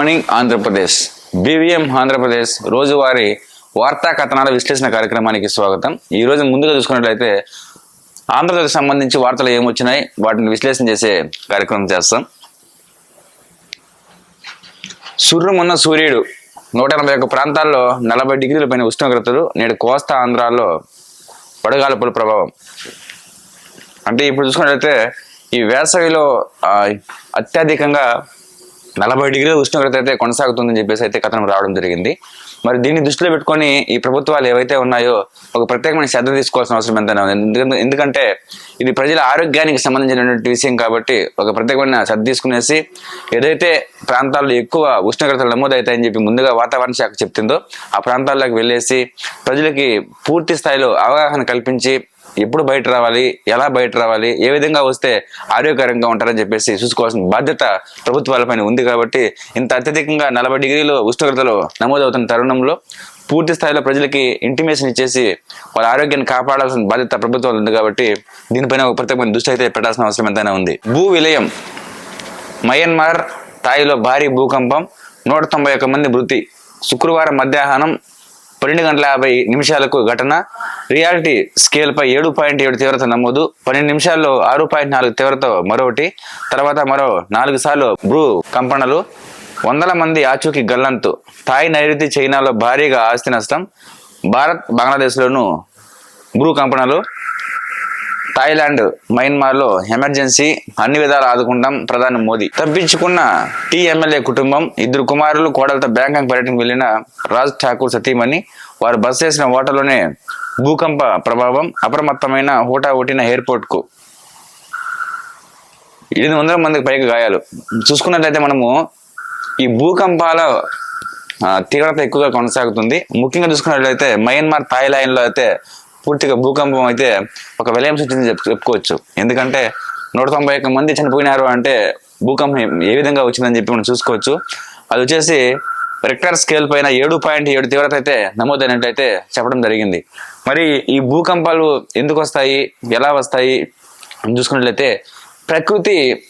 Morning Andhra Pradesh. BVM Andhra Pradesh రోజువారీ వార్తా కథనాల విశ్లేషణ కార్యక్రమానికి స్వాగతం. ఈ రోజు ముందుగా చూసుకున్నట్లయితే ఆంధ్రప్రదేశ్ సంబంధించి వార్తలు ఏమొచ్చినాయి వాటిని విశ్లేషణ చేసే కార్యక్రమం చేస్తాం. సుర్రమున్న సూర్యుడు నూట ఎనభై ఒక్క ప్రాంతాల్లో నలభై డిగ్రీల పైన ఉష్ణోగ్రతలు నేడు కోస్తా ఆంధ్రాలో వడగాల్పుల ప్రభావం. అంటే ఇప్పుడు చూసుకున్నట్లయితే ఈ వేసవిలో అత్యధికంగా నలభై డిగ్రీల ఉష్ణోగ్రత అయితే కొనసాగుతుందని చెప్పేసి అయితే కథనం రావడం జరిగింది. మరి దీన్ని దృష్టిలో పెట్టుకొని ఈ ప్రభుత్వాలు ఏవైతే ఉన్నాయో ఒక ప్రత్యేకమైన శ్రద్ధ తీసుకోవాల్సిన అవసరం ఎంతైనా ఉంది. ఎందుకంటే ఎందుకంటే ఇది ప్రజల ఆరోగ్యానికి సంబంధించినటువంటి విషయం కాబట్టి ఒక ప్రత్యేకమైన శ్రద్ధ తీసుకునేసి ఏదైతే ప్రాంతాల్లో ఎక్కువ ఉష్ణోగ్రతలు నమోదవుతాయని చెప్పి ముందుగా వాతావరణ శాఖ చెప్తుందో ఆ ప్రాంతాల్లోకి వెళ్ళేసి ప్రజలకి పూర్తి స్థాయిలో అవగాహన కల్పించి ఎప్పుడు బయట రావాలి ఎలా బయట రావాలి ఏ విధంగా వస్తే ఆరోగ్యకరంగా ఉంటారని చెప్పేసి చూసుకోవాల్సిన బాధ్యత ప్రభుత్వాలపైన ఉంది కాబట్టి ఇంత అత్యధికంగా నలభై డిగ్రీలు ఉష్ణోగ్రతలు నమోదవుతున్న తరుణంలో పూర్తి స్థాయిలో ప్రజలకి ఇంటిమేషన్ ఇచ్చేసి వాళ్ళ ఆరోగ్యాన్ని కాపాడాల్సిన బాధ్యత ప్రభుత్వాలు ఉంది కాబట్టి దీనిపైన ఒక ప్రత్యేకమైన దృష్టి అయితే పెట్టాల్సిన అవసరం ఎంతైనా ఉంది. భూ విలయం. మయన్మార్ స్థాయిలో భారీ భూకంపం. నూట తొంభై ఒక్క మంది మృతి. శుక్రవారం మధ్యాహ్నం పన్నెండు గంటల యాభై నిమిషాలకు ఘటన. రియాలిటీ స్కేల్పై ఏడు పాయింట్ ఏడు తీవ్రత నమోదు. పన్నెండు నిమిషాల్లో ఆరు పాయింట్ నాలుగు తీవ్రత మరొకటి. తర్వాత మరో నాలుగు సార్లు భ్రూ కంపనలు. వందల మంది ఆచూకీ గల్లంతు. థాయ్ నైరుతి చైనాలో భారీగా ఆస్తి నష్టం. భారత్ బంగ్లాదేశ్లోనూ భ్రూ కంపనలు. థాయిలాండ్ మయన్మార్లో ఎమర్జెన్సీ అన్ని విధాలు ఆదుకుంటాం ప్రధాని మోదీ. తప్పించుకున్న టీ ఎమ్మెల్యే కుటుంబం ఇద్దరు కుమారులు కోడలతో బ్యాంకాక్ పర్యటనకు వెళ్ళిన రాజ్ ఠాకూర్ సతీమణి వారు బస్ చేసిన ఓటలోనే భూకంప ప్రభావం అప్రమత్తమైన హోటా ఓటిన ఎయిర్పోర్ట్కు ఎనిమిది వందల మందికి పైగా గాయాలు. చూసుకున్నట్లయితే మనము ఈ భూకంపాల తీవ్రత ఎక్కువగా కొనసాగుతుంది. ముఖ్యంగా చూసుకున్నట్లయితే మయన్మార్ థాయిలాండ్లో అయితే పూర్తిగా భూకంపం అయితే ఒక విలయం సృష్టించి చెప్పుకోవచ్చు. ఎందుకంటే నూట తొంభై ఒక్క మంది చనిపోయినారు అంటే భూకంపం ఏ- విధంగా వచ్చిందని చెప్పి మనం చూసుకోవచ్చు. అది వచ్చేసి రెక్టర్ స్కేల్ పైన ఏడు పాయింట్ ఏడు తీవ్రత అయితే నమోదైనట్లయితే చెప్పడం జరిగింది. మరి ఈ భూకంపాలు ఎందుకు వస్తాయి? ఎలా వస్తాయి? చూసుకున్నట్లయితే ప్రకృతి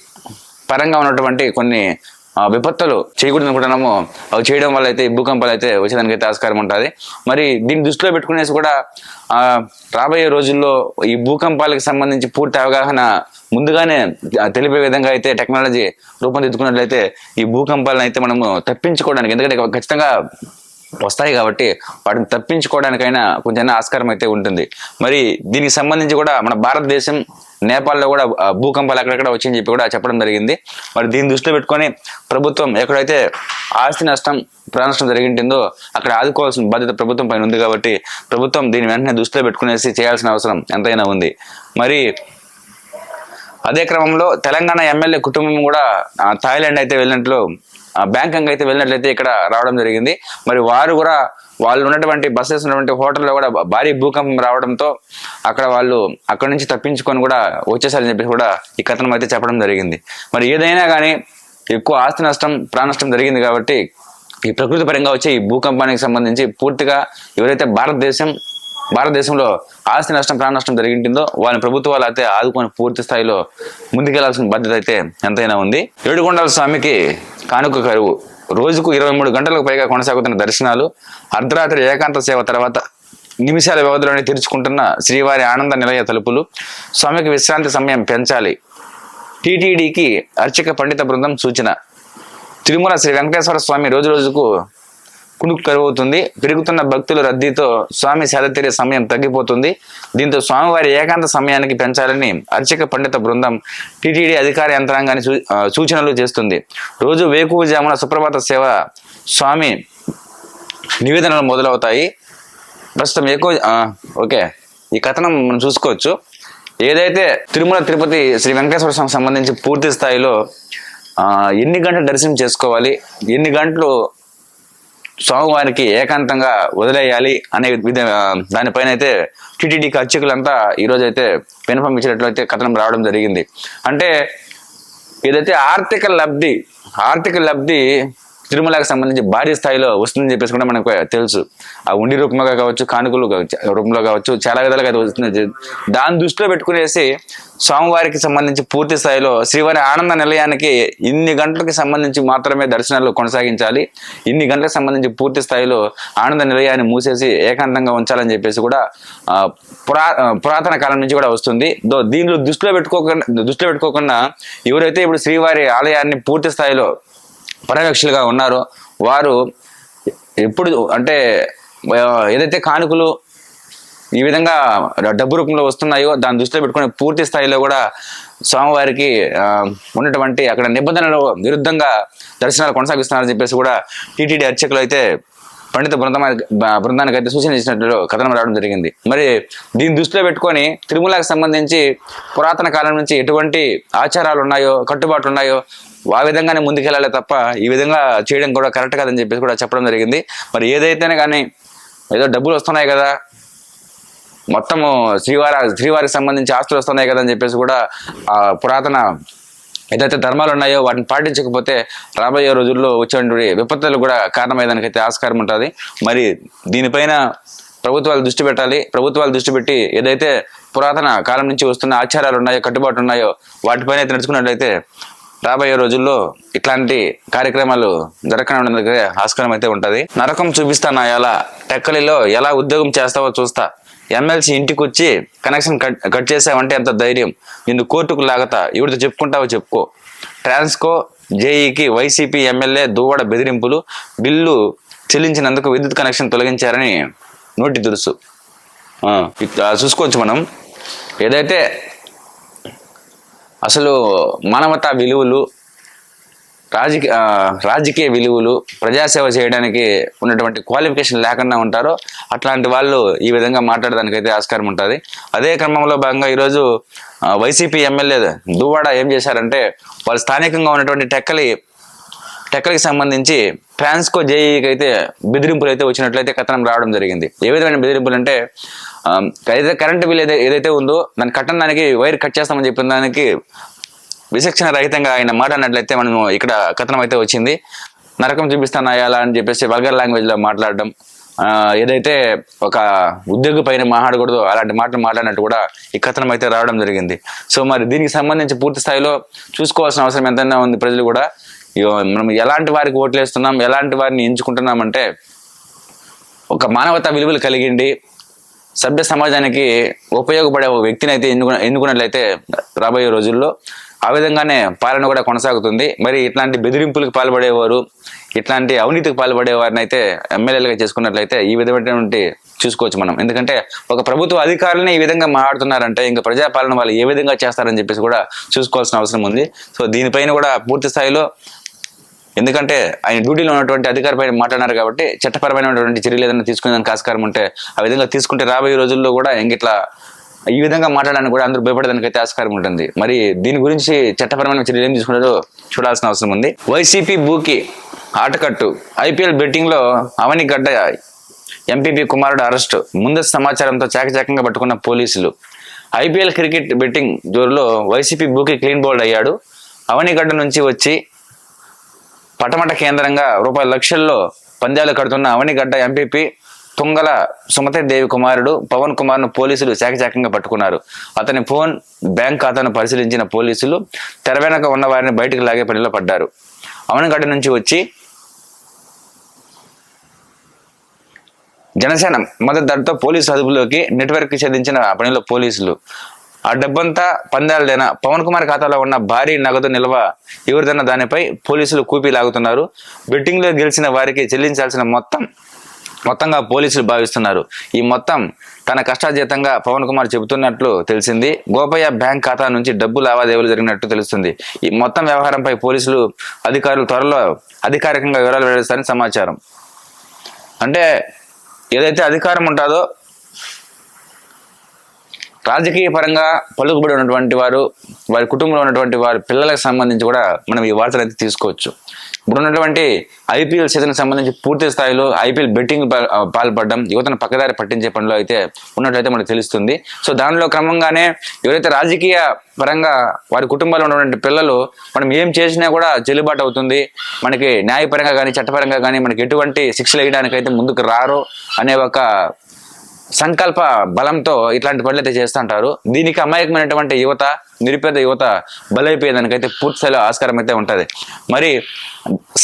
పరంగా ఉన్నటువంటి కొన్ని విపత్తులు చేయకూడదు అనుకుంటున్నాము. అవి చేయడం వల్ల అయితే భూకంపాలు అయితే వచ్చేదానికి అయితే ఆస్కారం ఉంటుంది. మరి దీన్ని దృష్టిలో పెట్టుకునేసి కూడా ఆ, రాబోయే రోజుల్లో ఈ భూకంపాలకు సంబంధించి పూర్తి అవగాహన ముందుగానే తెలిపే విధంగా అయితే టెక్నాలజీ రూపొందిద్దుకున్నట్లయితే ఈ భూకంపాలను అయితే మనము తప్పించుకోవడానికి ఎందుకంటే ఖచ్చితంగా వస్తాయి కాబట్టి వాటిని తప్పించుకోవడానికైనా కొంచెం ఆస్కారం అయితే ఉంటుంది. మరి దీనికి సంబంధించి కూడా మన భారతదేశం నేపాల్లో కూడా భూకంపాలు అక్కడక్కడ వచ్చని చెప్పి కూడా చెప్పడం జరిగింది. మరి దీన్ని దృష్టిలో పెట్టుకొని ప్రభుత్వం ఎక్కడైతే ఆస్తి నష్టం ప్రాణ నష్టం జరిగింటుందో అక్కడ ఆదుకోవాల్సిన బాధ్యత ప్రభుత్వం పైన ఉంది కాబట్టి ప్రభుత్వం దీని వెంటనే దృష్టిలో పెట్టుకునేసి చేయాల్సిన అవసరం ఎంతైనా ఉంది. మరి అదే క్రమంలో తెలంగాణ ఎమ్మెల్యే కుటుంబం కూడా థాయిలాండ్ అయితే వెళ్ళినట్లు బ్యాంకాక్ అయితే వెళ్ళినట్లయితే ఇక్కడ రావడం జరిగింది. మరి వారు కూడా వాళ్ళు ఉన్నటువంటి బస్సెస్ ఉన్నటువంటి హోటల్లో కూడా భారీ భూకంపం రావడంతో అక్కడ వాళ్ళు అక్కడ నుంచి తప్పించుకొని కూడా వచ్చేసారని చెప్పి కూడా ఈ కథనం అయితే చెప్పడం జరిగింది. మరి ఏదైనా కానీ ఎక్కువ ఆస్తి నష్టం ప్రాణ నష్టం జరిగింది కాబట్టి ఈ ప్రకృతి పరంగా వచ్చే ఈ భూకంపానికి సంబంధించి పూర్తిగా ఎవరైతే భారతదేశం భారతదేశంలో ఆస్తి నష్టం ప్రాణ నష్టం జరిగింటుందో వాళ్ళని ప్రభుత్వాలు అయితే ఆదుకొని పూర్తి స్థాయిలో ముందుకెళ్ళాల్సిన బాధ్యత అయితే ఎంతైనా ఉంది. ఏడుకొండల స్వామికి కానుక కరువు. రోజుకు ఇరవై మూడు గంటలకు పైగా కొనసాగుతున్న దర్శనాలు అర్ధరాత్రి ఏకాంత సేవ తర్వాత నిమిషాల వ్యవధిలోనే తెరుచుకుంటున్న శ్రీవారి ఆనంద నిలయ తలుపులు స్వామికి విశ్రాంతి సమయం పెంచాలి. టీటీడీకి అర్చక పండిత బృందం సూచన. తిరుమల శ్రీ వెంకటేశ్వర స్వామి రోజు రోజుకు కునుకు కరువవుతుంది పెరుగుతున్న భక్తుల రద్దీతో స్వామి సేద తీరే సమయం తగ్గిపోతుంది. దీంతో స్వామివారి ఏకాంత సమయానికి పెంచాలని అర్చక పండిత బృందం టీటీడీ అధికార యంత్రాంగాన్ని సూచనలు చేస్తుంది. రోజు వేకువజామున సుప్రభాత సేవ స్వామి నివేదనలు మొదలవుతాయి. ప్రస్తుతం ఎక్కువ ఓకే. ఈ కథనం మనం చూసుకోవచ్చు. ఏదైతే తిరుమల తిరుపతి శ్రీ వెంకటేశ్వర స్వామికి సంబంధించి పూర్తి స్థాయిలో ఎన్ని గంటలు దర్శనం చేసుకోవాలి? ఎన్ని గంటలు స్వామివారికి ఏకాంతంగా వదిలేయాలి అనే విధ దానిపైన అయితే టీటీడీకి అర్చకులంతా ఈరోజు అయితే వినపం ఇచ్చినట్లయితే కథనం రావడం జరిగింది. అంటే ఏదైతే ఆర్థిక లబ్ధి ఆర్థిక లబ్ధి తిరుమలకు సంబంధించి భారీ స్థాయిలో వస్తుందని చెప్పేసి కూడా మనకు తెలుసు. ఆ ఉండి రూపంగా కావచ్చు కానుకలు రూపంలో కావచ్చు చాలా విధాలుగా అది వస్తుంది దాన్ని దృష్టిలో పెట్టుకునేసి స్వామివారికి సంబంధించి పూర్తి స్థాయిలో శ్రీవారి ఆనంద నిలయానికి ఇన్ని గంటలకి సంబంధించి మాత్రమే దర్శనాలు కొనసాగించాలి. ఇన్ని గంటలకు సంబంధించి పూర్తి స్థాయిలో ఆనంద నిలయాన్ని మూసేసి ఏకాంతంగా ఉంచాలని చెప్పేసి కూడా పురా పురాతన కాలం నుంచి కూడా వస్తుంది. దో- దీనిలో దృష్టిలో పెట్టుకోకుండా దృష్టిలో పెట్టుకోకుండా ఎవరైతే ఇప్పుడు శ్రీవారి ఆలయాన్ని పూర్తి స్థాయిలో పర్యవేక్షకులుగా ఉన్నారో. వారు ఎప్పుడు అంటే ఏదైతే కానుకలు ఈ విధంగా డబ్బు రూపంలో వస్తున్నాయో దాన్ని దృష్టిలో పెట్టుకుని పూర్తి స్థాయిలో కూడా స్వామివారికి ఉన్నటువంటి అక్కడ నిబంధనలు విరుద్ధంగా దర్శనాలు కొనసాగిస్తున్నారని చెప్పేసి కూడా టీటీడీ అర్చకులు అయితే పండిత బృందమా బృందానికి అయితే సూచన చేసినట్లు కథనం రావడం జరిగింది. మరి దీన్ని దృష్టిలో పెట్టుకొని తిరుమలకు సంబంధించి పురాతన కాలం నుంచి ఎటువంటి ఆచారాలు ఉన్నాయో కట్టుబాట్లు ఉన్నాయో ఆ విధంగానే ముందుకెళ్ళాలి తప్ప ఈ విధంగా చేయడం కూడా కరెక్ట్ కాదని చెప్పేసి కూడా చెప్పడం జరిగింది. మరి ఏదైతేనే కానీ ఏదో డబ్బులు వస్తున్నాయి కదా మొత్తము శ్రీవారి శ్రీవారికి సంబంధించి ఆస్తులు వస్తున్నాయి కదా అని చెప్పేసి కూడా ఆ పురాతన ఏదైతే ధర్మాలు ఉన్నాయో వాటిని పాటించకపోతే రాబోయే రోజుల్లో వచ్చేటువంటి విపత్తులు కూడా కారణమయ్యేదానికైతే ఆస్కారం ఉంటుంది. మరి దీనిపైన ప్రభుత్వాలు దృష్టి పెట్టాలి. ప్రభుత్వాలు దృష్టి పెట్టి ఏదైతే పురాతన కాలం నుంచి వస్తున్న ఆచారాలు ఉన్నాయో కట్టుబాటు ఉన్నాయో వాటిపైన అయితే నడుచుకున్నట్లయితే రాబోయే రోజుల్లో ఇట్లాంటి కార్యక్రమాలు జరగడానికి ఆస్కారం అయితే ఉంటది. నరకం చూపిస్తాను? ఎలా? టెక్కలిలో ఎలా ఉద్యోగం చేస్తావో చూస్తా. ఎమ్మెల్సీ ఇంటికి వచ్చి కనెక్షన్ కట్ కట్ చేసావంటే ఎంత ధైర్యం. నిన్ను కోర్టుకు లాగతా. ఎవరితో చెప్పుకుంటావో చెప్పుకో. ట్రాన్స్కో జేఈకి వైసీపీ ఎమ్మెల్యే దువ్వడ బెదిరింపులు బిల్లు చెల్లించినందుకు విద్యుత్ కనెక్షన్ తొలగించారని నోటి దురుసు. చూసుకోవచ్చు మనం. ఏదైతే అసలు మానవతా విలువలు రాజకీయ రాజకీయ విలువలు ప్రజాసేవ చేయడానికి ఉన్నటువంటి క్వాలిఫికేషన్ లేకుండా ఉంటారో అట్లాంటి వాళ్ళు ఈ విధంగా మాట్లాడడానికి అయితే ఆస్కారం ఉంటుంది. అదే క్రమంలో భాగంగా ఈరోజు వైసీపీ ఎమ్మెల్యే దువ్వాడ ఏం చేశారంటే వాళ్ళు స్థానికంగా ఉన్నటువంటి టెక్కలి టెక్కలికి సంబంధించి ఫ్రాన్స్కో జేఈకి అయితే బెదిరింపులు అయితే వచ్చినట్లయితే కథనం రావడం జరిగింది. ఏ విధమైన బెదిరింపులు అంటే ఏదైతే కరెంట్ బిల్ ఏదైతే ఏదైతే ఉందో దాన్ని కట్టడానికి వైర్ కట్ చేస్తామని చెప్పిన దానికి విచక్షణ రహితంగా ఆయన మాట్లాడినట్లయితే మనం ఇక్కడ కథనం అయితే వచ్చింది. నరకం చూపిస్తాను అయ్యాలా అని చెప్పేసి వల్గర్ లాంగ్వేజ్లో మాట్లాడడం ఏదైతే ఒక ఉద్యోగి పైన మాట్లాడకూడదు అలాంటి మాటలు మాట్లాడినట్టు కూడా ఈ కథనం అయితే రావడం జరిగింది. సో మరి దీనికి సంబంధించి పూర్తి స్థాయిలో చూసుకోవాల్సిన అవసరం ఎంతైనా ఉంది ప్రజలు కూడా. ఇగో మనం ఎలాంటి వారికి ఓట్లు వేస్తున్నాం ఎలాంటి వారిని ఎంచుకుంటున్నామంటే ఒక మానవతా విలువలు కలిగిండి సభ్య సమాజానికి ఉపయోగపడే ఒక వ్యక్తిని అయితే ఎన్నుకు ఎన్నుకున్నట్లయితే రాబోయే రోజుల్లో ఆ విధంగానే పాలన కూడా కొనసాగుతుంది. మరి ఇట్లాంటి బెదిరింపులకు పాల్పడేవారు ఇట్లాంటి అవినీతికి పాల్పడేవారిని అయితే ఎమ్మెల్యేలుగా చేసుకున్నట్లయితే ఈ విధమైనటువంటి చూసుకోవచ్చు మనం. ఎందుకంటే ఒక ప్రభుత్వ అధికారులని ఈ విధంగా మాట్లాడుతున్నారంటే ఇంకా ప్రజాపాలన వాళ్ళు ఏ విధంగా చేస్తారని చెప్పేసి కూడా చూసుకోవాల్సిన అవసరం ఉంది. సో దీనిపైన కూడా పూర్తి స్థాయిలో ఎందుకంటే ఆయన డ్యూటీలో ఉన్నటువంటి అధికారిపై మాట్లాడారు కాబట్టి చట్టపరమైనటువంటి చర్యలు ఏదైనా తీసుకునేదానికి ఆస్కారం ఉంటే ఆ విధంగా తీసుకుంటే రాబోయే రోజుల్లో కూడా ఇంకిట్లా ఈ విధంగా మాట్లాడడానికి కూడా అందరూ భయపడడానికి అయితే ఆస్కారం ఉంటుంది. మరి దీని గురించి చట్టపరమైన చర్యలు ఏం తీసుకుంటారో చూడాల్సిన అవసరం ఉంది. వైసీపీ బూకి ఆటకట్టు ఐపీఎల్ బెట్టింగ్లో అవనిగడ్డ ఎంపీపీ కుమారుడు అరెస్టు. ముందస్తు సమాచారంతో చాకచక్యంగా పట్టుకున్న పోలీసులు. ఐపీఎల్ క్రికెట్ బెట్టింగ్ జోరులో వైసీపీ బూకి క్లీన్ బోల్డ్ అయ్యాడు. అవనిగడ్డ నుంచి వచ్చి పటమట కేంద్రంగా రూపాయల లక్షల్లో పందాలు కడుతున్న అవనిగడ్డ ఎంపీపీ తుంగల సుమతి దేవి కుమారుడు పవన్ కుమార్ను పోలీసులు శాఖచాకంగా పట్టుకున్నారు. అతని ఫోన్ బ్యాంక్ ఖాతాను పరిశీలించిన పోలీసులు తెర వెనక ఉన్న వారిని బయటకు లాగే పనిలో పడ్డారు. అవనిగడ్డ నుంచి వచ్చి జనసేన మద్దతు ధరతో పోలీసు అదుపులోకి నెట్వర్క్ ఛేదించిన పనిలో పోలీసులు. ఆ డబ్బంతా పందాలదైన పవన్ కుమార్ ఖాతాలో ఉన్న భారీ నగదు నిల్వ ఎవరిదన్న దానిపై పోలీసులు కూపీ లాగుతున్నారు. బెట్టింగ్లో గెలిచిన వారికి చెల్లించాల్సిన మొత్తం మొత్తంగా పోలీసులు భావిస్తున్నారు. ఈ మొత్తం తన కష్టాజీతంగా పవన్ కుమార్ చెబుతున్నట్లు తెలిసింది. గోపయ్య బ్యాంక్ ఖాతా నుంచి డబ్బు లావాదేవీలు జరిగినట్టు తెలుస్తుంది. ఈ మొత్తం వ్యవహారంపై పోలీసులు అధికారులు త్వరలో అధికారికంగా వివరాలు వెల్లడిస్తారని సమాచారం. అంటే ఏదైతే అధికారం ఉంటుందో రాజకీయ పరంగా పలుకుబడి ఉన్నటువంటి వారు వారి కుటుంబంలో ఉన్నటువంటి వారి పిల్లలకు సంబంధించి కూడా మనం ఈ వార్తలు అయితే తీసుకోవచ్చు. ఇప్పుడు ఉన్నటువంటి ఐపీఎల్ సీజన్ సంబంధించి పూర్తి స్థాయిలో ఐపీఎల్ బెట్టింగ్ పాల్పడడం యువతను పక్కదారి పట్టించే పనిలో అయితే ఉన్నట్లయితే మనకు తెలుస్తుంది. సో దానిలో క్రమంగానే ఎవరైతే రాజకీయ పరంగా వారి కుటుంబాల్లో ఉన్నటువంటి పిల్లలు మనం ఏం చేసినా కూడా చెల్లుబాటు అవుతుంది. మనకి న్యాయపరంగా కానీ చట్టపరంగా కానీ మనకి ఎటువంటి శిక్షలు వేయడానికి అయితే ముందుకు రారు అనే ఒక సంకల్ప బలంతో ఇట్లాంటి పనులు అయితే చేస్తుంటారు. దీనికి అమాయకమైనటువంటి యువత నిరుపేద యువత బలైపోయేదానికైతే పూర్తిస్థాయిలో ఆస్కారం అయితే ఉంటుంది. మరి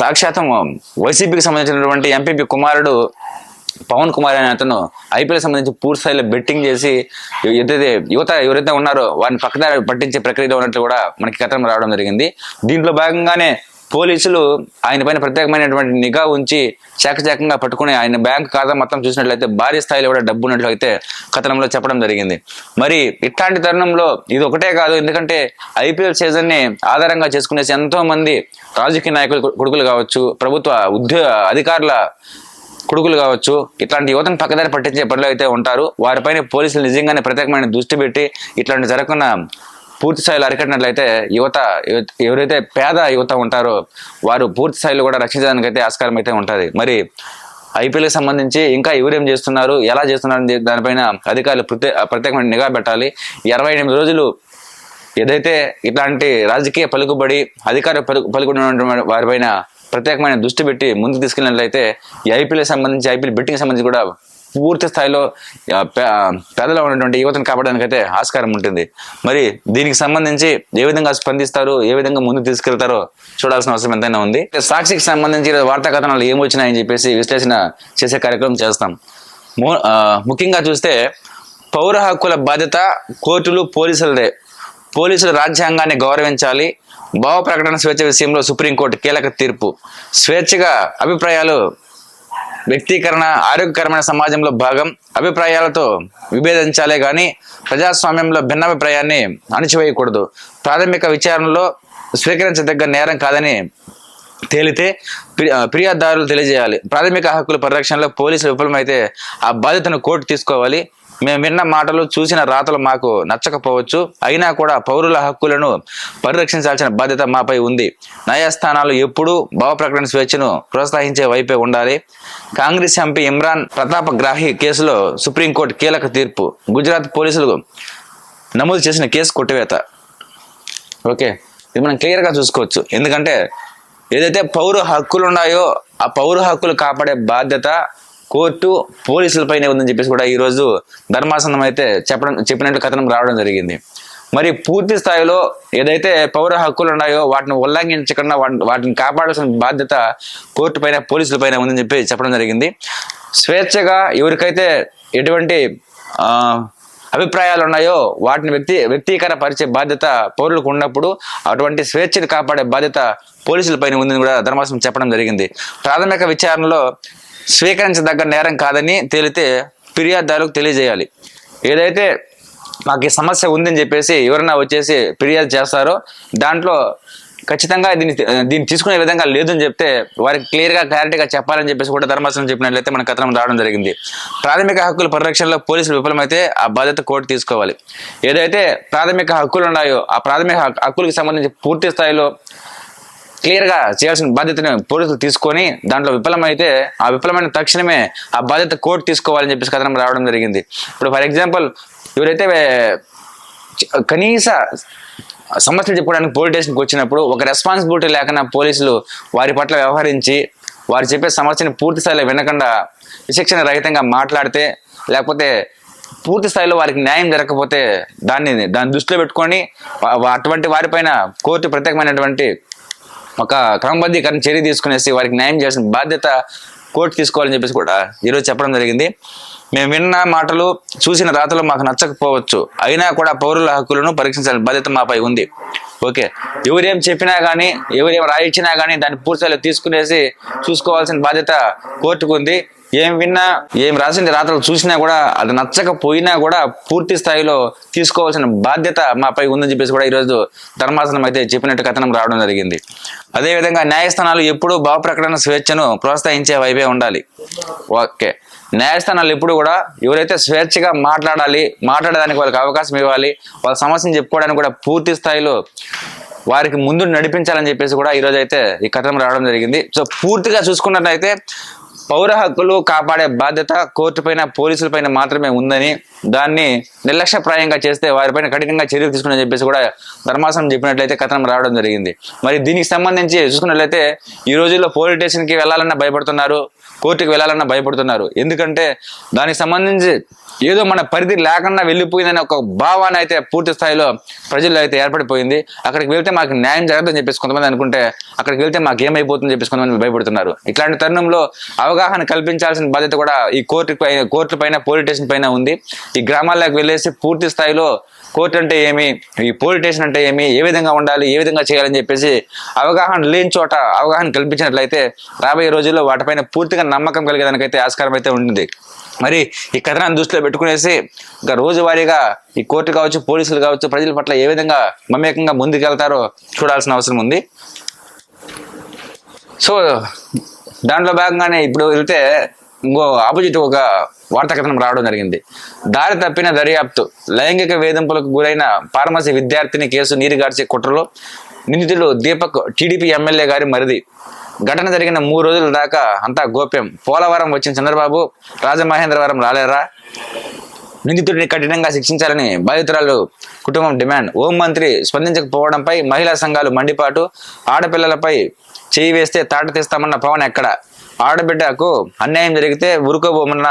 సాక్షాత్తం వైసీపీకి సంబంధించినటువంటి ఎంపీపీ కుమారుడు పవన్ కుమార్ అనే అతను ఐపీఎల్ సంబంధించి పూర్తి స్థాయిలో బెట్టింగ్ చేసి ఏదైతే యువత ఎవరైతే ఉన్నారో వారిని పక్కదారి పట్టించే ప్రక్రియలో ఉన్నట్లు కూడా మనకి కథనం రావడం జరిగింది. దీంట్లో భాగంగానే పోలీసులు ఆయన పైన ప్రత్యేకమైనటువంటి నిఘా ఉంచి చాకచాకంగా పట్టుకుని ఆయన బ్యాంక్ ఖాతా మొత్తం చూసినట్లయితే భారీ స్థాయిలో కూడా డబ్బు ఉన్నట్లు అయితే కథనంలో చెప్పడం జరిగింది. మరి ఇట్లాంటి తరుణంలో ఇది ఒకటే కాదు ఎందుకంటే ఐపీఎల్ సీజన్ని ఆధారంగా చేసుకునేసి ఎంతో మంది రాజకీయ నాయకులు కొడుకులు కావచ్చు ప్రభుత్వ ఉద్యోగ అధికారుల కొడుకులు కావచ్చు ఇట్లాంటి యువతను పక్కదారి పట్టించే పనులు అయితే ఉంటారు. వారిపైన పోలీసులు నిజంగానే ప్రత్యేకమైన దృష్టి పెట్టి ఇట్లాంటి జరగకుండా పూర్తి స్థాయిలో అరికట్టినట్లయితే యువత ఎవరైతే పేద యువత ఉంటారో వారు పూర్తి స్థాయిలో కూడా రక్షించడానికి అయితే ఆస్కారం అయితే ఉంటుంది. మరి ఐపీఎల్కి సంబంధించి ఇంకా ఎవరేం చేస్తున్నారు ఎలా చేస్తున్నారు దానిపైన అధికారులు ప్రత్యే ప్రత్యేకమైన నిఘా పెట్టాలి. ఇరవై ఎనిమిది రోజులు ఏదైతే ఇట్లాంటి రాజకీయ పలుకుబడి అధికార పలుకు పలుకుబడి వారిపైన ప్రత్యేకమైన దృష్టి పెట్టి ముందుకు తీసుకెళ్ళినట్లయితే ఈ ఐపీఎల్ సంబంధించి ఐపీఎల్ బెట్టింగ్ సంబంధించి కూడా పూర్తి స్థాయిలో పేదలో ఉన్నటువంటి యువతను కాపాడడానికైతే ఆస్కారం ఉంటుంది. మరి దీనికి సంబంధించి ఏ విధంగా స్పందిస్తారు ఏ విధంగా ముందు తీసుకెళ్తారో చూడాల్సిన అవసరం ఎంతైనా ఉంది. సాక్షికి సంబంధించి వార్తా కథనాలు ఏమొచ్చినాయని చెప్పేసి విశ్లేషణ చేసే కార్యక్రమం చేస్తాం. ముఖ్యంగా చూస్తే పౌర హక్కుల బాధ్యత కోర్టులు పోలీసులదే. పోలీసులు రాజ్యాంగాన్ని గౌరవించాలి. భావ ప్రకటన స్వేచ్ఛ విషయంలో సుప్రీంకోర్టు కీలక తీర్పు. స్వేచ్ఛగా అభిప్రాయాలు వ్యక్తీకరణ ఆరోగ్యకరమైన సమాజంలో భాగం అభిప్రాయాలతో విభేదించాలే కానీ ప్రజాస్వామ్యంలో భిన్నాభిప్రాయాన్ని అణిచివేయకూడదు. ప్రాథమిక విచారణలో స్వీకరించదగ్గ నేరం కాదని తేలితే ఫిర్యా- ఫిర్యాదుదారులు తెలియజేయాలి. ప్రాథమిక హక్కుల పరిరక్షణలో పోలీసులు విఫలమైతే ఆ బాధ్యతను కోర్టు తీసుకోవాలి. మేము విన్న మాటలు చూసిన రాతలు మాకు నచ్చకపోవచ్చు. అయినా కూడా పౌరుల హక్కులను పరిరక్షించాల్సిన బాధ్యత మాపై ఉంది. న్యాయస్థానాలు ఎప్పుడూ భావ ప్రకటన స్వేచ్ఛను ప్రోత్సహించే వైపే ఉండాలి. కాంగ్రెస్ ఎంపీ ఇమ్రాన్ ప్రతాప గ్రాహి కేసులో సుప్రీంకోర్టు కీలక తీర్పు. గుజరాత్ పోలీసులు నమోదు చేసిన కేసు కొట్టివేత. ఓకే. ఇది మనం క్లియర్గా చూసుకోవచ్చు. ఎందుకంటే ఏదైతే పౌర హక్కులు ఉన్నాయో ఆ పౌర హక్కులు కాపాడే బాధ్యత కోర్టు పోలీసులపైనే ఉందని చెప్పేసి కూడా ఈరోజు ధర్మాసనం అయితే చెప్పడం చెప్పినట్లు కథనం రావడం జరిగింది. మరి పూర్తి స్థాయిలో ఏదైతే పౌర హక్కులు ఉన్నాయో వాటిని ఉల్లంఘించకుండా వాటిని కాపాడాల్సిన బాధ్యత కోర్టు పైన పోలీసుల పైన ఉందని చెప్పి చెప్పడం జరిగింది. స్వేచ్ఛగా ఎవరికైతే ఎటువంటి అభిప్రాయాలు ఉన్నాయో వాటిని వ్యక్తి వ్యక్తీకరణ పరిచే బాధ్యత పౌరులకు ఉన్నప్పుడు అటువంటి స్వేచ్ఛను కాపాడే బాధ్యత పోలీసుల పైన ఉందని కూడా ధర్మాసనం చెప్పడం జరిగింది. ప్రాథమిక విచారణలో స్వీకరించదగ్గ నేరం కాదని తేలితే ఫిర్యాదుదారులకు తెలియజేయాలి. ఏదైతే మాకు ఈ సమస్య ఉందని చెప్పేసి ఎవరైనా వచ్చేసి ఫిర్యాదు చేస్తారో దాంట్లో ఖచ్చితంగా దీన్ని దీన్ని తీసుకునే విధంగా లేదని చెప్తే వారికి క్లియర్గా క్లారిటీగా చెప్పాలని చెప్పేసి కూడా ధర్మాసనం చెప్పినట్లయితే మన కథనం రావడం జరిగింది. ప్రాథమిక హక్కుల పరిరక్షణలో పోలీసులు విఫలమైతే ఆ బాధ్యత కోర్టు తీసుకోవాలి. ఏదైతే ప్రాథమిక హక్కులు ఉన్నాయో ఆ ప్రాథమిక హక్కు- హక్కులకు సంబంధించి పూర్తి స్థాయిలో క్లియర్గా చేయాల్సిన బాధ్యతను పోలీసులు తీసుకొని దాంట్లో విఫలమైతే ఆ విఫలమైన తక్షణమే ఆ బాధ్యత కోర్టు తీసుకోవాలని చెప్పేసి కథనం రావడం జరిగింది. ఇప్పుడు ఫర్ ఎగ్జాంపుల్ ఎవరైతే కనీస సమస్యలు చెప్పడానికి పోలీస్ స్టేషన్కి వచ్చినప్పుడు ఒక రెస్పాన్సిబిలిటీ లేకుండా పోలీసులు వారి పట్ల వ్యవహరించి వారు చెప్పే సమస్యని పూర్తి స్థాయిలో వినకుండా విశిక్షణ రహితంగా మాట్లాడితే లేకపోతే పూర్తి స్థాయిలో వారికి న్యాయం జరగకపోతే దాన్ని దాన్ని దృష్టిలో పెట్టుకొని అటువంటి వారిపైన కోర్టు ప్రత్యేకమైనటువంటి ఒక క్రమబద్ధీకరణ చర్య తీసుకునేసి వారికి న్యాయం చేసిన బాధ్యత కోర్టు తీసుకోవాలని చెప్పేసి కూడా ఈరోజు చెప్పడం జరిగింది. మేము విన్న మాటలు చూసిన రాతలు మాకు నచ్చకపోవచ్చు. అయినా కూడా పౌరుల హక్కులను పరీక్షించాల్సిన బాధ్యత మాపై ఉంది. ఓకే. ఎవరేం చెప్పినా కానీ ఎవరేం రాయించినా కానీ దాన్ని పూర్తిగా తీసుకునేసి చూసుకోవాల్సిన బాధ్యత కోర్టుకు ఉంది. ఏం విన్నా ఏం రాసింది రాత్రులు చూసినా కూడా అది నచ్చకపోయినా కూడా పూర్తి స్థాయిలో తీసుకోవాల్సిన బాధ్యత మాపై ఉందని చెప్పేసి కూడా ఈరోజు ధర్మాసనం అయితే చెప్పినట్టు కథనం రావడం జరిగింది. అదేవిధంగా న్యాయస్థానాలు ఎప్పుడూ భావ ప్రకటన స్వేచ్ఛను ప్రోత్సహించే వైపే ఉండాలి. ఓకే. న్యాయస్థానాలు ఎప్పుడు కూడా ఎవరైతే స్వేచ్ఛగా మాట్లాడాలి మాట్లాడడానికి వాళ్ళకి అవకాశం ఇవ్వాలి వాళ్ళ సమస్యను చెప్పుకోవడానికి కూడా పూర్తి స్థాయిలో వారికి ముందు నడిపించాలని చెప్పేసి కూడా ఈరోజు అయితే ఈ కథనం రావడం జరిగింది. సో పూర్తిగా చూసుకున్నట్లయితే పౌర హక్కులు కాపాడే బాధ్యత కోర్టు పైన పోలీసుల పైన మాత్రమే ఉందని దాన్ని నిర్లక్ష్యప్రాయంగా చేస్తే వారిపైన కఠినంగా చర్యలు తీసుకుని చెప్పేసి కూడా ధర్మాసనం చెప్పినట్లయితే కథనం రావడం జరిగింది. మరి దీనికి సంబంధించి చూసుకున్నట్లయితే ఈ రోజుల్లో పోలీస్ స్టేషన్కి వెళ్ళాలన్నా భయపడుతున్నారు కోర్టుకి వెళ్ళాలన్నా భయపడుతున్నారు. ఎందుకంటే దానికి సంబంధించి ఏదో మన పరిధి లేకుండా వెళ్ళిపోయిందనే ఒక భావాన్ని అయితే పూర్తి స్థాయిలో ప్రజల్లో అయితే ఏర్పడిపోయింది. అక్కడికి వెళ్తే మాకు న్యాయం జరగదని చెప్పేసి కొంతమంది అనుకుంటే అక్కడికి వెళ్తే మాకు ఏమైపోతుందని చెప్పేసి కొంతమంది భయపడుతున్నారు. ఇట్లాంటి తరుణంలో అవగాహన అవగాహన కల్పించాల్సిన బాధ్యత కూడా ఈ కోర్టు పైన కోర్టు పైన పోలీస్ స్టేషన్ పైన ఉంది. ఈ గ్రామాల్లోకి వెళ్ళేసి పూర్తి స్థాయిలో కోర్టు అంటే ఏమి ఈ పోలీస్ స్టేషన్ అంటే ఏమి ఏ విధంగా ఉండాలి ఏ విధంగా చేయాలని చెప్పేసి అవగాహన లేని చోట అవగాహన కల్పించినట్లయితే రాబోయే రోజుల్లో వాటిపైన పూర్తిగా నమ్మకం కలిగేదానికైతే ఆస్కారం అయితే ఉంటుంది. మరి ఈ కథనాన్ని దృష్టిలో పెట్టుకునేసి ఇంకా రోజువారీగా ఈ కోర్టు కావచ్చు పోలీసులు కావచ్చు ప్రజల పట్ల ఏ విధంగా మమేకంగా ముందుకెళ్తారో చూడాల్సిన అవసరం ఉంది. సో దాంట్లో భాగంగానే ఇప్పుడు వెళ్తే ఇంకో ఆపోజిట్ ఒక వార్తా కథనం రావడం జరిగింది. దారి తప్పిన దర్యాప్తు లైంగిక వేధింపులకు గురైన ఫార్మసీ విద్యార్థిని కేసు నీరుగార్చే కుట్రలో నిందితుడు దీపక్ టీడీపీ ఎమ్మెల్యే గారి మరిది. ఘటన జరిగిన మూడు రోజుల దాకా అంతా గోప్యం. పోలవరం వచ్చిన చంద్రబాబు రాజమహేంద్రవరం రాలేరా? నిందితుడిని కఠినంగా శిక్షించాలని బాధితురాలు కుటుంబం డిమాండ్. హోం మంత్రి స్పందించకపోవడంపై మహిళా సంఘాలు మండిపాటు ఆడపిల్లలపై చేయి వేస్తే తాట తీస్తామన్న పవన్ ఎక్కడ? ఆడబిడ్డకు అన్యాయం జరిగితే ఉరుకోబోమన్న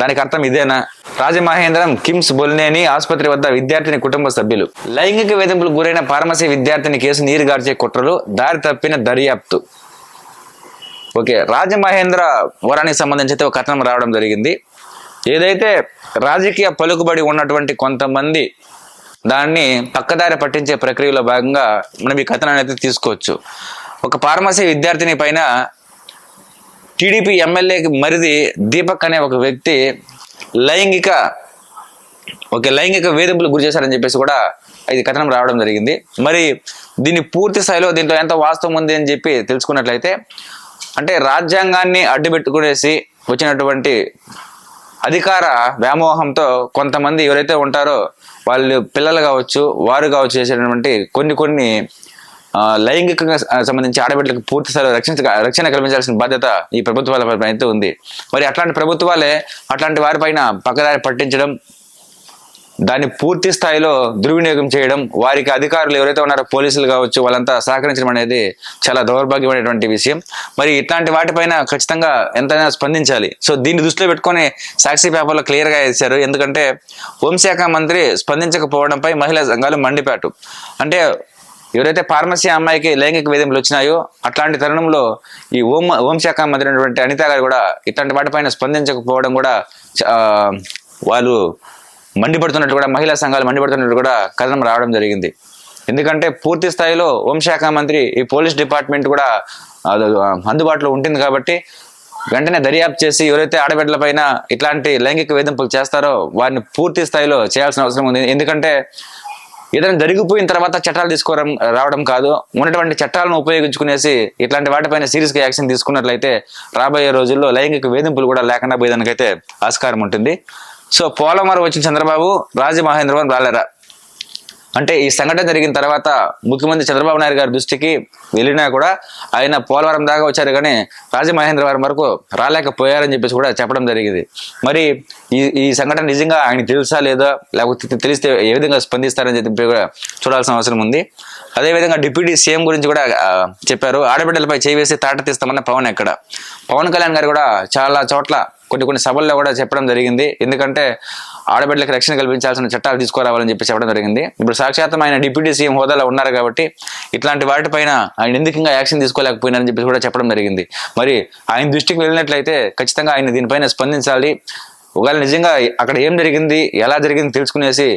దానికి అర్థం ఇదేనా? రాజమహేంద్రం కిమ్స్ బొల్నేని ఆసుపత్రి వద్ద విద్యార్థిని కుటుంబ సభ్యులు. లైంగిక వేధింపులకు గురైన ఫార్మసీ విద్యార్థిని కేసు నీరుగార్చే కుట్రలు దారి తప్పిన దర్యాప్తు. ఓకే రాజమహేంద్ర వరానికి సంబంధించి అయితే ఒక కథనం రావడం జరిగింది. ఏదైతే రాజకీయ పలుకుబడి ఉన్నటువంటి కొంతమంది దాన్ని పక్కదారి పట్టించే ప్రక్రియలో భాగంగా మనం ఈ కథనాన్ని అయితే తీసుకోవచ్చు. ఒక ఫార్మసీ విద్యార్థిని పైన టీడీపీ ఎమ్మెల్యేకి మరిది దీపక్ అనే ఒక వ్యక్తి లైంగిక ఒక లైంగిక వేధింపులు గురి చేశారని చెప్పేసి కూడా ఇది కథనం రావడం జరిగింది. మరి దీన్ని పూర్తి స్థాయిలో దీంట్లో ఎంత వాస్తవం ఉంది అని చెప్పి తెలుసుకున్నట్లయితే అంటే రాజ్యాంగాన్ని అడ్డుపెట్టుకునేసి వచ్చినటువంటి అధికార వ్యామోహంతో కొంతమంది ఎవరైతే ఉంటారో వాళ్ళు పిల్లలు కావచ్చు వారు కావచ్చు చేసేటటువంటి కొన్ని కొన్ని లైంగికంగా సంబంధించి ఆడబిడ్డలకు పూర్తి స్థాయిలో రక్షించ రక్షణ కల్పించాల్సిన బాధ్యత ఈ ప్రభుత్వాల పైన అయితే ఉంది. మరి అట్లాంటి ప్రభుత్వాలే అట్లాంటి వారిపైన పక్కదారి పట్టించడం దాన్ని పూర్తి స్థాయిలో దుర్వినియోగం చేయడం వారికి అధికారులు ఎవరైతే ఉన్నారో పోలీసులు కావచ్చు వాళ్ళంతా సహకరించడం అనేది చాలా దౌర్భాగ్యమైనటువంటి విషయం. మరి ఇట్లాంటి వాటిపైన ఖచ్చితంగా ఎంతైనా స్పందించాలి. సో దీన్ని దృష్టిలో పెట్టుకొని సాక్షి పేపర్లో క్లియర్గా వేశారు. ఎందుకంటే హోంశాఖ మంత్రి స్పందించకపోవడంపై మహిళా సంఘాలు మండిపాటు. అంటే ఎవరైతే ఫార్మసీ అమ్మాయికి లైంగిక వేధింపులు వచ్చినాయో అట్లాంటి తరుణంలో ఈ హోం హోంశాఖ మంత్రి అయినటువంటి అనిత గారు కూడా ఇట్లాంటి వాటిపైన స్పందించకపోవడం కూడా వాళ్ళు మండిపడుతున్నట్టు కూడా మహిళా సంఘాలు మండిపడుతున్నట్టు కూడా కథనం రావడం జరిగింది. ఎందుకంటే పూర్తి స్థాయిలో హోంశాఖ మంత్రి ఈ పోలీస్ డిపార్ట్మెంట్ కూడా అందుబాటులో ఉంటుంది కాబట్టి వెంటనే దర్యాప్తు చేసి ఎవరైతే ఆడబిడ్డల పైన ఇట్లాంటి లైంగిక వేధింపులు చేస్తారో వారిని పూర్తి స్థాయిలో చేయాల్సిన అవసరం ఉంది. ఎందుకంటే ఏదైనా జరిగిపోయిన తర్వాత చట్టాలు తీసుకోవడం రావడం కాదు. ఉన్నటువంటి చట్టాలను ఉపయోగించుకునేసి ఇట్లాంటి వాటిపైన సీరియస్గా యాక్షన్ తీసుకున్నట్లయితే రాబోయే రోజుల్లో లైంగిక వేధింపులు కూడా లేకుండా పోయేదానికైతే ఆస్కారం ఉంటుంది. సో పోలవరం వచ్చిన చంద్రబాబు రాజమహేంద్రవరం రాలేరా? అంటే ఈ సంఘటన జరిగిన తర్వాత ముఖ్యమంత్రి చంద్రబాబు నాయుడు గారి దృష్టికి వెళ్ళినా కూడా ఆయన పోలవరం దాకా వచ్చారు కానీ రాజమహేంద్రవరం వరకు రాలేకపోయారని చెప్పేసి కూడా చెప్పడం జరిగింది. మరి ఈ ఈ సంఘటన నిజంగా ఆయన తెలుసా లేదా? లేకపోతే తెలిస్తే ఏ విధంగా స్పందిస్తారని చెప్పి కూడా చూడాల్సిన అవసరం ఉంది. అదేవిధంగా డిప్యూటీ సీఎం గురించి కూడా చెప్పారు. ఆడబిడ్డలపై చేవేసి తాట తీస్తామన్న పవన్ ఎక్కడ? పవన్ కళ్యాణ్ గారు కూడా చాలా చోట్ల కొన్ని కొన్ని సభల్లో కూడా చెప్పడం జరిగింది. ఎందుకంటే ఆడబిడ్డలకు రక్షణ కల్పించాల్సిన చట్టాలు తీసుకురావాలని చెప్పి చెప్పడం జరిగింది. ఇప్పుడు సాక్షాత్తం ఆయన డిప్యూటీ సీఎం హోదాలో ఉన్నారు కాబట్టి ఇట్లాంటి వాటిపైన ఆయన ఎందుకు ఇంకా యాక్షన్ తీసుకోలేకపోయినారని చెప్పి కూడా చెప్పడం జరిగింది. మరి ఆయన దృష్టికి వెళ్ళినట్లయితే ఖచ్చితంగా ఆయన దీనిపైన స్పందించాలి. ఒకవేళ నిజంగా అక్కడ ఏం జరిగింది ఎలా జరిగింది తెలుసుకునేసి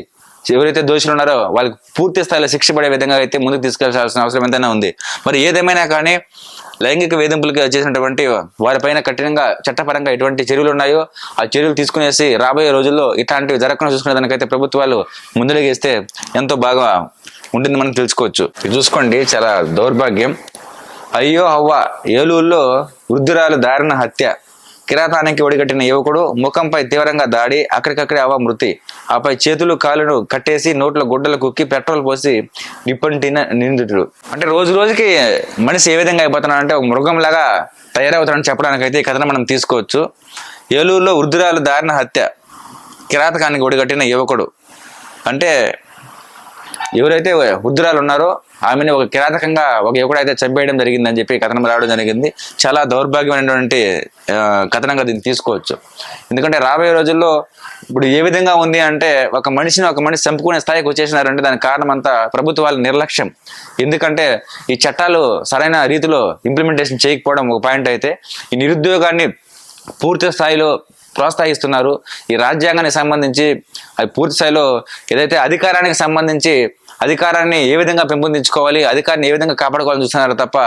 ఎవరైతే దోషులు ఉన్నారో వాళ్ళకి పూర్తి స్థాయిలో శిక్ష పడే విధంగా అయితే ముందుకు తీసుకెళ్ళాల్సిన అవసరం ఎంతైనా ఉంది. మరి ఏదేమైనా కానీ లైంగిక వేధింపులకి చేసినటువంటి వారిపైన కఠినంగా చట్టపరంగా ఎటువంటి చర్యలు ఉన్నాయో ఆ చర్యలు తీసుకునేసి రాబోయే రోజుల్లో ఇట్లాంటివి జరగకుండా చూసుకునే దానికైతే ప్రభుత్వాలు ముందులగేస్తే ఎంతో బాగా ఉంటుంది మనం తెలుసుకోవచ్చు. చూసుకోండి చాలా దౌర్భాగ్యం. అయ్యో హవ్వ ఏలూరులో వృద్ధురాలు దారుణ హత్య. కిరాతానికి ఒడిగట్టిన యువకుడు ముఖంపై తీవ్రంగా దాడి అక్కడికక్కడే అవ మృతి ఆపై చేతులు కాళ్ళను కట్టేసి నోట్ల గుడ్డలు కుక్కి పెట్రోల్ పోసి నిప్పంటిన నిందితుడు. అంటే రోజు రోజుకి మనిషి ఏ విధంగా అయిపోతున్నాడు అంటే ఒక మృగంలాగా తయారవుతాడని చెప్పడానికైతే ఈ కథను మనం తీసుకోవచ్చు. ఏలూరులో వృద్ధురాలు దారిన హత్య. కిరాతకానికి ఒడిగట్టిన యువకుడు. అంటే ఎవరైతే వృద్ధురాలు ఉన్నారో ఆమెను ఒక కిరాతకంగా ఒక యువకుడు అయితే చంపేయడం జరిగిందని చెప్పి కథనం రావడం జరిగింది. చాలా దౌర్భాగ్యమైనటువంటి కథనంగా దీన్ని తీసుకోవచ్చు. ఎందుకంటే రాబోయే రోజుల్లో ఇప్పుడు ఏ విధంగా ఉంది అంటే ఒక మనిషిని ఒక మనిషి చంపుకునే స్థాయికి వచ్చేసినారంటే దానికి కారణం అంతా ప్రభుత్వాల నిర్లక్ష్యం. ఎందుకంటే ఈ చట్టాలు సరైన రీతిలో ఇంప్లిమెంటేషన్ చేయకపోవడం ఒక పాయింట్ అయితే ఈ నిరుద్యోగాన్ని పూర్తి స్థాయిలో ప్రోత్సహిస్తున్నారు. ఈ రాజ్యాంగానికి సంబంధించి అది పూర్తి స్థాయిలో ఏదైతే అధికారానికి సంబంధించి అధికారాన్ని ఏ విధంగా పెంపొందించుకోవాలి అధికారాన్ని ఏ విధంగా కాపాడుకోవాలని చూస్తున్నారు తప్ప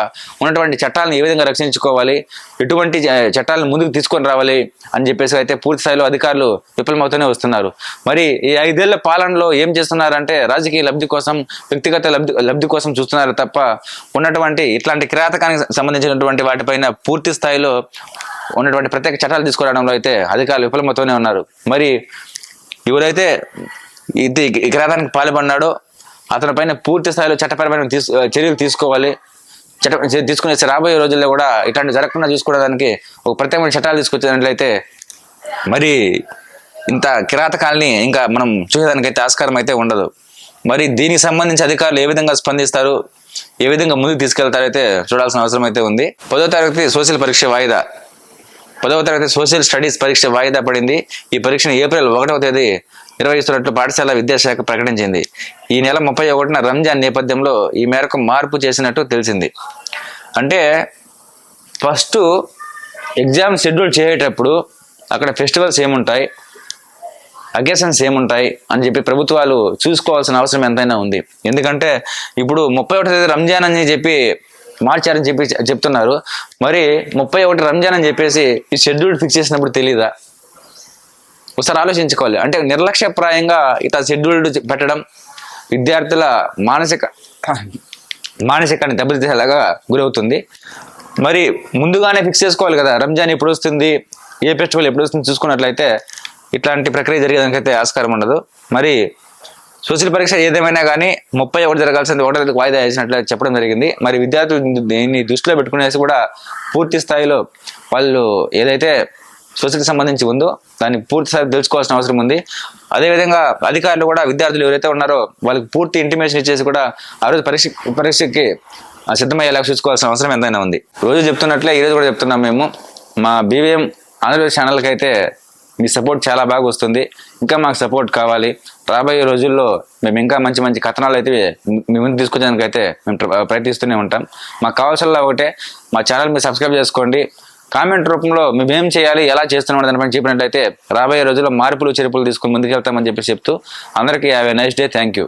ఉన్నటువంటి చట్టాలను ఏ విధంగా రక్షించుకోవాలి ఎటువంటి చట్టాలను ముందుకు తీసుకొని రావాలి అని చెప్పేసి అయితే పూర్తి స్థాయిలో అధికారులు విఫలమవుతూనే వస్తున్నారు. మరి ఈ ఐదేళ్ళ పాలనలో ఏం చేస్తున్నారంటే రాజకీయ లబ్ధి కోసం వ్యక్తిగత లబ్ధి లబ్ధి కోసం చూస్తున్నారు తప్ప ఉన్నటువంటి ఇట్లాంటి కిరాతకానికి సంబంధించినటువంటి వాటిపైన పూర్తి స్థాయిలో ఉన్నటువంటి ప్రత్యేక చట్టాలు తీసుకురావడంలో అయితే అధికారులు విఫలమవుతూనే ఉన్నారు. మరి ఎవరైతే ఇది కిరాతానికి పాల్పడినాడో అతని పైన పూర్తి స్థాయిలో చట్టపరమైన తీసు చర్యలు తీసుకోవాలి. చట్ట తీసుకునే రాబోయే రోజుల్లో కూడా ఇట్లాంటి జరగకుండా చూసుకోవడానికి ఒక ప్రత్యేకమైన చట్టాలు తీసుకొచ్చినట్లయితే మరి ఇంత కిరాతకాలని ఇంకా మనం చూసేదానికైతే ఆస్కారం అయితే ఉండదు. మరి దీనికి సంబంధించి అధికారులు ఏ విధంగా స్పందిస్తారు ఏ విధంగా ముందుకు తీసుకెళ్తారైతే చూడాల్సిన అవసరం అయితే ఉంది. పదో తరగతి సోషల్ పరీక్ష వాయిదా. పదవ తరగతి సోషల్ స్టడీస్ పరీక్ష వాయిదా పడింది. ఈ పరీక్షను ఏప్రిల్ ఒకటవ తేదీ నిర్వహిస్తున్నట్లు పాఠశాల విద్యాశాఖ ప్రకటించింది. ఈ నెల ముప్పై ఒకటిన రంజాన్ నేపథ్యంలో ఈ మేరకు మార్పు చేసినట్టు తెలిసింది. అంటే ఫస్ట్ ఎగ్జామ్ షెడ్యూల్ చేసేటప్పుడు అక్కడ ఫెస్టివల్స్ ఏముంటాయి అకేషన్స్ ఏముంటాయి అని చెప్పి ప్రభుత్వాలు చూసుకోవాల్సిన అవసరం ఎంతైనా ఉంది. ఎందుకంటే ఇప్పుడు ముప్పై ఒకటి తేదీ రంజాన్ అని చెప్పి మార్చారని చెప్పి చెప్తున్నారు. మరి ముప్పై ఒకటి రంజాన్ అని చెప్పేసి ఈ షెడ్యూల్ ఫిక్స్ చేసినప్పుడు తెలీదా? ఒకసారి ఆలోచించుకోవాలి. అంటే నిర్లక్ష్యప్రాయంగా ఇత షెడ్యూల్డ్ పెట్టడం విద్యార్థుల మానసిక మానసికాన్ని దెబ్బతీసేలాగా గురవుతుంది. మరి ముందుగానే ఫిక్స్ చేసుకోవాలి కదా. రంజాన్ ఎప్పుడు వస్తుంది? ఏ ఫెస్టివల్ ఎప్పుడు వస్తుంది? చూసుకున్నట్లయితే ఇట్లాంటి ప్రక్రియ జరిగేదానికైతే ఆస్కారం ఉండదు. మరి సోషల్ పరీక్ష ఏదేమైనా కానీ ముప్పై ఒకటి జరగాల్సింది ఒకటో తేదీకి వాయిదా వేసినట్లు చెప్పడం జరిగింది. మరి విద్యార్థులు దీన్ని దృష్టిలో పెట్టుకునేసి కూడా పూర్తి స్థాయిలో వాళ్ళు ఏదైతే సోషల్కి సంబంధించి ఉందో దాన్ని పూర్తి తెలుసుకోవాల్సిన అవసరం ఉంది. అదేవిధంగా అధికారులు కూడా విద్యార్థులు ఎవరైతే ఉన్నారో వాళ్ళకి పూర్తి ఇంటిమేషన్ ఇచ్చేసి కూడా ఆ రోజు పరీక్ష పరీక్షకి సిద్ధమయ్యేలాగా సిద్ధమయ్యేలా చూసుకోవాల్సిన అవసరం ఎంతైనా ఉంది. రోజు చెప్తున్నట్లే ఈరోజు కూడా చెప్తున్నాం మేము. మా బీవీఎం ఆంధ్రప్రదేశ్ ఛానల్కి అయితే మీ సపోర్ట్ చాలా బాగా వస్తుంది. ఇంకా మాకు సపోర్ట్ కావాలి. రాబోయే రోజుల్లో మేము ఇంకా మంచి మంచి కథనాలు అయితే మీ ముందు తీసుకొచ్చేందుకు అయితే మేము ప్ర- ప్రయత్నిస్తూనే ఉంటాం. మాకు కావాల్సిన ఒకటే మా ఛానల్ మీరు సబ్స్క్రైబ్ చేసుకోండి. కామెంట్ రూపంలో మేము ఏం చేయాలి ఎలా చేస్తున్నాం దానిపైన చెప్పినట్లయితే రాబోయే రోజుల్లో మార్పులు చెరుపులు తీసుకుని ముందుకెళ్తామని చెప్పి చెప్తూ అందరికీ have a nice day thank you